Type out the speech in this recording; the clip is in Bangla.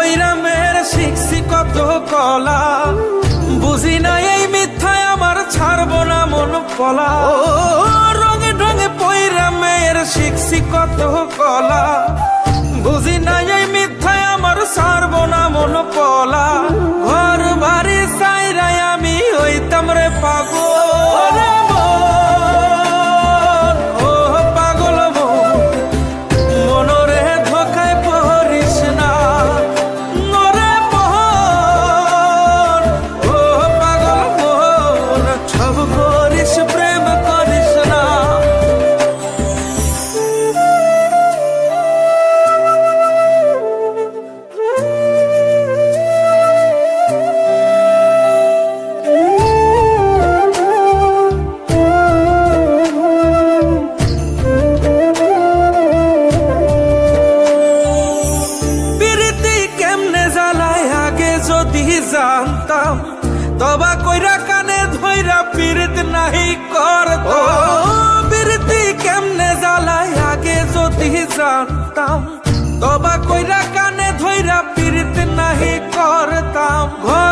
পৈরামের শিখছি কত কলা। বুঝি না এই মিথ্যায় আমার ছাড়বো না মন পলা। ও রঙে ঢঙে পৈরামের শিখছি কত কলা। বুঝি না এই তবা কইরা কানে ধইরা পীড়িত নাহি করত বীরতি কেমনে জ্বালায় আগে যদি জানতাম। তবা কইরা কানে ধইরা পীড়িত নাহি করতাম ঘর